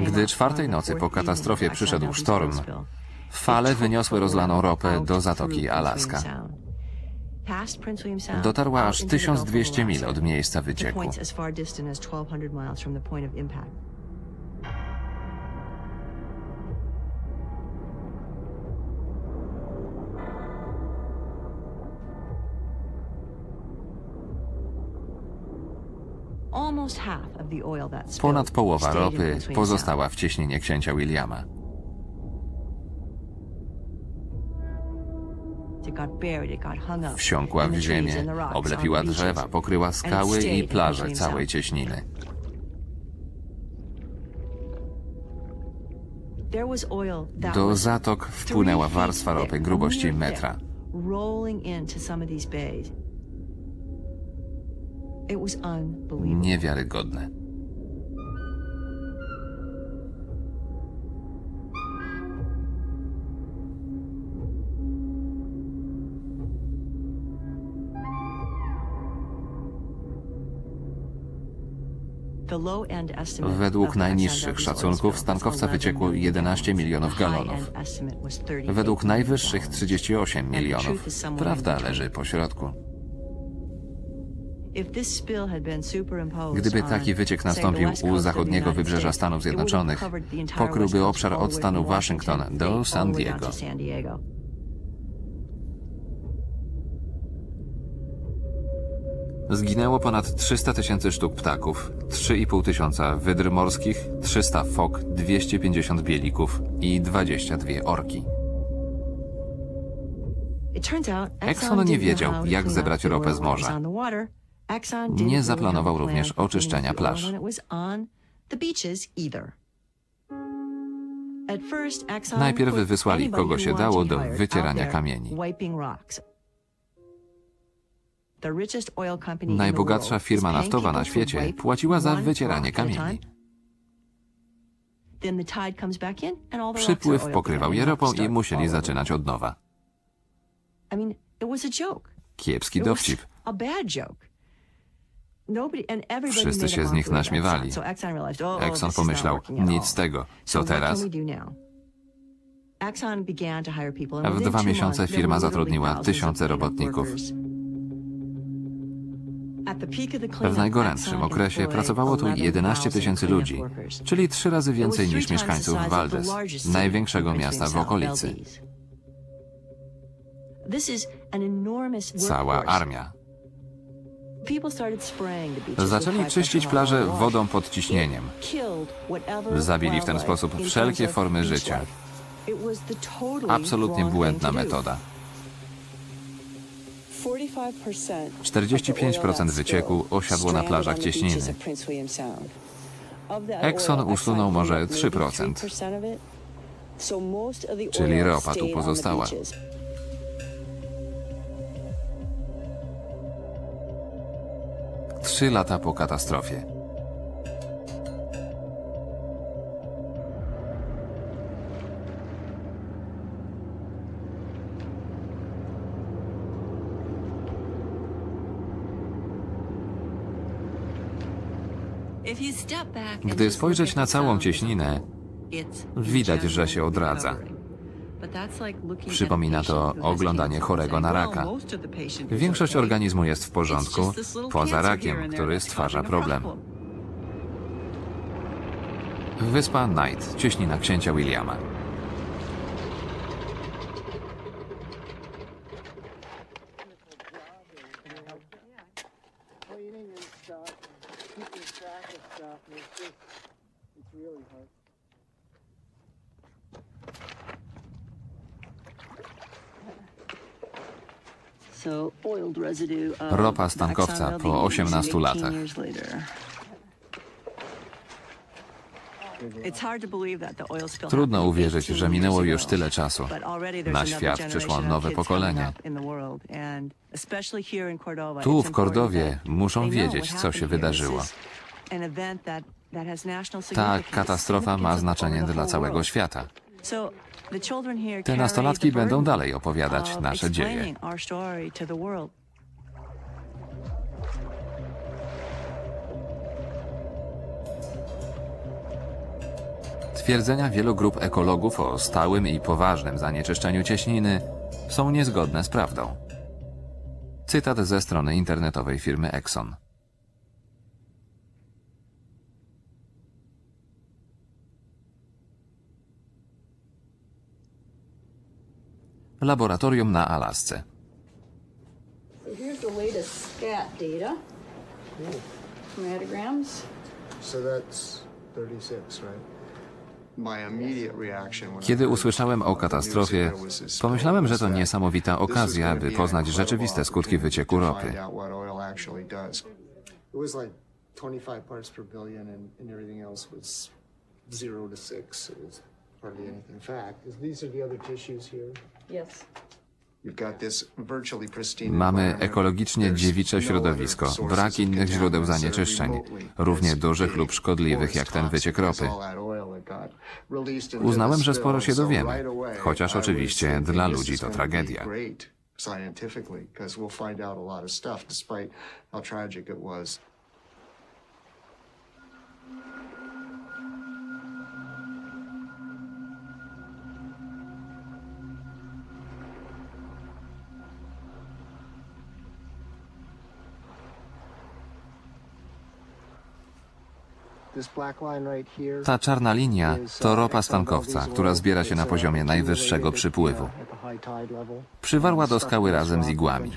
Gdy czwartej nocy po katastrofie przyszedł sztorm, fale wyniosły rozlaną ropę do Zatoki Alaska. Dotarła aż 1200 mil od miejsca wycieku. Ponad połowa ropy pozostała w cieśninie księcia Williama. Wsiąkła w ziemię, oblepiła drzewa, pokryła skały i plaże całej cieśniny. Do zatok wpłynęła warstwa ropy grubości metra. Niewiarygodne. Według najniższych szacunków z tankowca wyciekło 11 milionów galonów. Według najwyższych 38 milionów. Prawda leży po środku. Gdyby taki wyciek nastąpił u zachodniego wybrzeża Stanów Zjednoczonych, pokryłby obszar od stanu Waszyngton do San Diego. Zginęło ponad 300 tysięcy sztuk ptaków, 3,5 tysiąca wydr morskich, 300 fok, 250 bielików i 22 orki. Exxon nie wiedział, jak zebrać ropę z morza. Nie zaplanował również oczyszczenia plaż. Najpierw wysłali kogo się dało do wycierania kamieni. Najbogatsza firma naftowa na świecie płaciła za wycieranie kamieni. Przypływ pokrywał je ropą i musieli zaczynać od nowa. Kiepski dowcip. Wszyscy się z nich naśmiewali. Exxon pomyślał, nic z tego. Co teraz? W dwa miesiące firma zatrudniła tysiące robotników. W najgorętszym okresie pracowało tu 11 tysięcy ludzi, czyli trzy razy więcej niż mieszkańców Valdez, największego miasta w okolicy. Cała armia. Zaczęli czyścić plaże wodą pod ciśnieniem. Zabili w ten sposób wszelkie formy życia. Absolutnie błędna metoda. 45% wycieku osiadło na plażach cieśniny. Exxon usunął może 3%, czyli ropa tu pozostała. Trzy lata po katastrofie. Gdy spojrzeć na całą cieśninę, widać, że się odradza. Przypomina to oglądanie chorego na raka. Większość organizmu jest w porządku, poza rakiem, który stwarza problem. Wyspa Knight, cieśnina księcia Williama. Ropa z tankowca po 18 latach. Trudno uwierzyć, że minęło już tyle czasu. Na świat przyszło nowe pokolenie. Tu w Kordowie muszą wiedzieć, co się wydarzyło. Ta katastrofa ma znaczenie dla całego świata. Te nastolatki będą dalej opowiadać nasze dzieje. Twierdzenia wielu grup ekologów o stałym i poważnym zanieczyszczeniu cieśniny są niezgodne z prawdą. Cytat ze strony internetowej firmy Exxon. Laboratorium na Alasce. So here's the latest scat data. Chromatograms. So that's 36, right? My immediate reaction when I Kiedy usłyszałem o katastrofie, pomyślałem, że to niesamowita okazja, by poznać rzeczywiste skutki wycieku ropy. find out what oil actually does. It was like 25 parts per billion and, and everything else was 0 to 6. It was hardly anything. Fact these are the other tissues here. Yes. Mamy ekologicznie dziewicze no środowisko, brak innych źródeł zanieczyszczeń, równie dużych lub szkodliwych jak ten wyciek ropy. Uznałem, że sporo się dowiemy, chociaż oczywiście dla ludzi to tragedia. scientifically, 'cause we'll find out a lot of stuff despite how tragic it was. Ta czarna linia to ropa stankowca, która zbiera się na poziomie najwyższego przypływu. Przywarła do skały razem z igłami.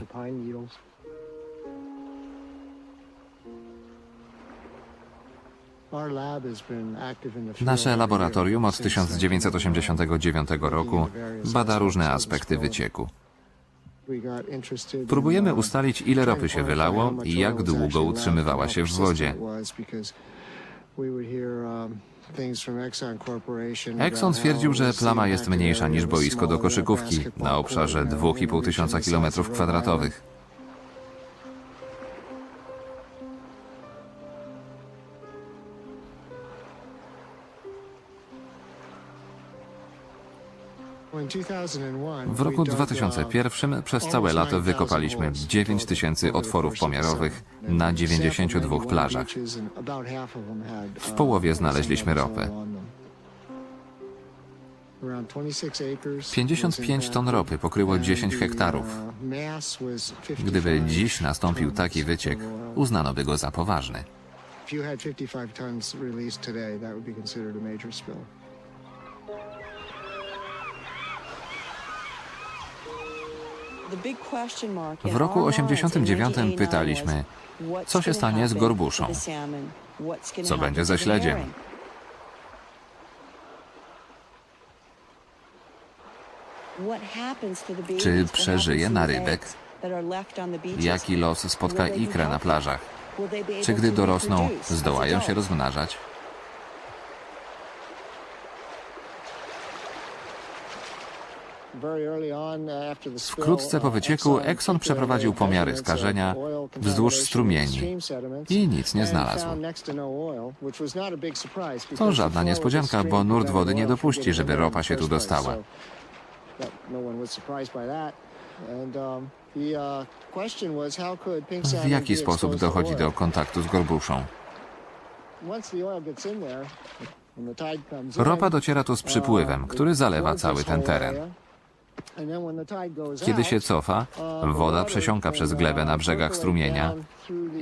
Nasze laboratorium od 1989 roku bada różne aspekty wycieku. Próbujemy ustalić, ile ropy się wylało i jak długo utrzymywała się w wodzie. Exxon twierdził, że plama jest mniejsza niż boisko do koszykówki na obszarze 2,5 tysiąca kilometrów kwadratowych. W roku 2001 przez całe lato wykopaliśmy 9 tysięcy otworów pomiarowych na 92 plażach. W połowie znaleźliśmy ropę. 55 ton ropy pokryło 10 hektarów. Gdyby dziś nastąpił taki wyciek, uznano by go za poważny. If you had 55 tons released today, that would be considered a major spill. W roku 89 pytaliśmy, co się stanie z gorbuszą? Co będzie ze śledziem? Czy przeżyje narybek? Jaki los spotka ikrę na plażach? Czy gdy dorosną, zdołają się rozmnażać? Wkrótce po wycieku Exxon przeprowadził pomiary skażenia wzdłuż strumieni I nic nie znalazł. To żadna niespodzianka, bo nurt wody nie dopuści, żeby ropa się tu dostała. W jaki sposób dochodzi do kontaktu z gorbuszą? Ropa dociera tu z przypływem, który zalewa cały ten teren. Kiedy się cofa, woda przesiąka przez glebę na brzegach strumienia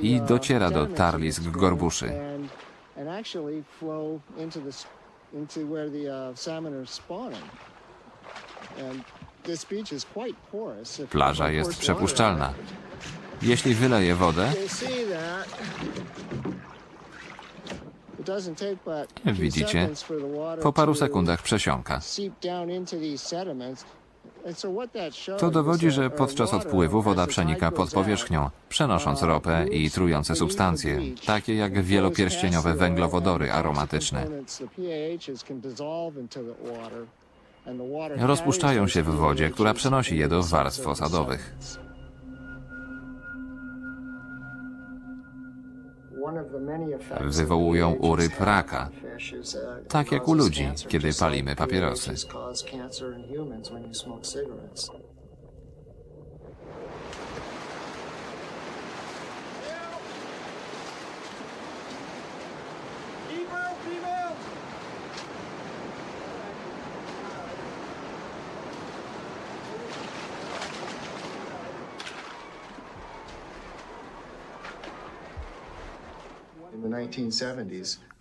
i dociera do tarlisk gorbuszy. Plaża jest przepuszczalna. Jeśli wyleje wodę, widzicie, po paru sekundach przesiąka. To dowodzi, że podczas odpływu woda przenika pod powierzchnią, przenosząc ropę i trujące substancje, takie jak wielopierścieniowe węglowodory aromatyczne. Rozpuszczają się w wodzie, która przenosi je do warstw osadowych. Wywołują u ryb raka, tak jak u ludzi, kiedy palimy papierosy.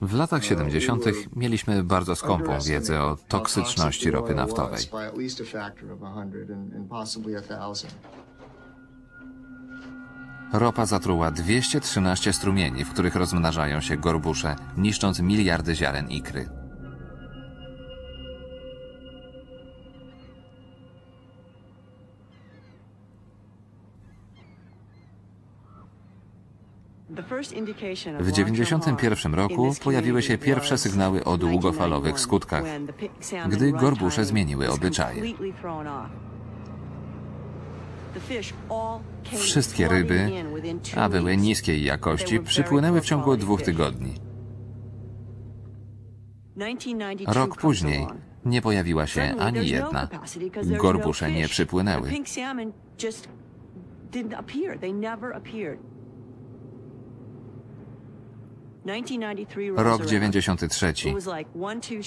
W latach 70. mieliśmy bardzo skąpą wiedzę o toksyczności ropy naftowej. by at least a factor of 100 and, and possibly a 1000. Ropa zatruła 213 strumieni, w których rozmnażają się gorbusze, niszcząc miliardy ziaren ikry. W 1991 roku pojawiły się pierwsze sygnały o długofalowych skutkach, gdy gorbusze zmieniły obyczaje. Wszystkie ryby, a były niskiej jakości, przypłynęły w ciągu dwóch tygodni. Rok później nie pojawiła się ani jedna. Gorbusze nie przypłynęły. Rok 93.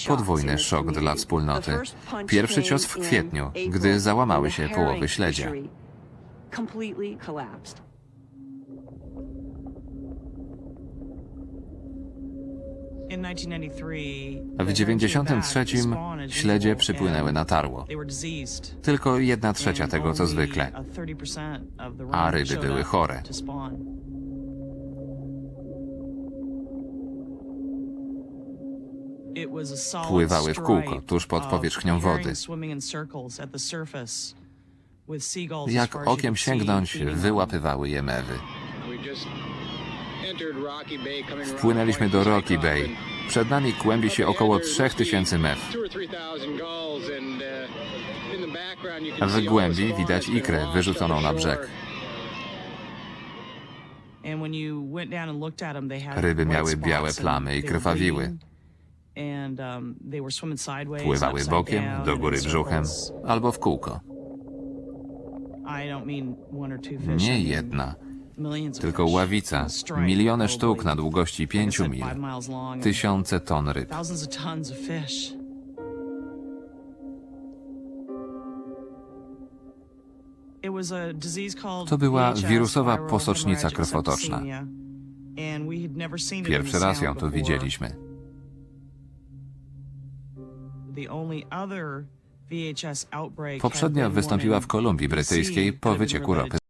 Podwójny szok dla wspólnoty. Pierwszy cios w kwietniu, gdy załamały się połowy śledzia. W 93 śledzie przypłynęły na tarło. Tylko jedna trzecia tego, co zwykle. A ryby były chore. Pływały w kółko tuż pod powierzchnią wody. Jak okiem sięgnąć, wyłapywały je mewy. Wpłynęliśmy do Rocky Bay. Przed nami kłębi się około 3000 mew. W głębi widać ikrę wyrzuconą na brzeg. Ryby miały białe plamy i krwawiły. Pływały bokiem, do góry brzuchem albo w kółko. Nie jedna, tylko ławica, miliony sztuk na długości 5 mil, tysiące ton ryb. To była wirusowa posocznica krwotoczna. Pierwszy raz ją tu widzieliśmy. Poprzednio wystąpiła w Kolumbii Brytyjskiej po wycieku ropy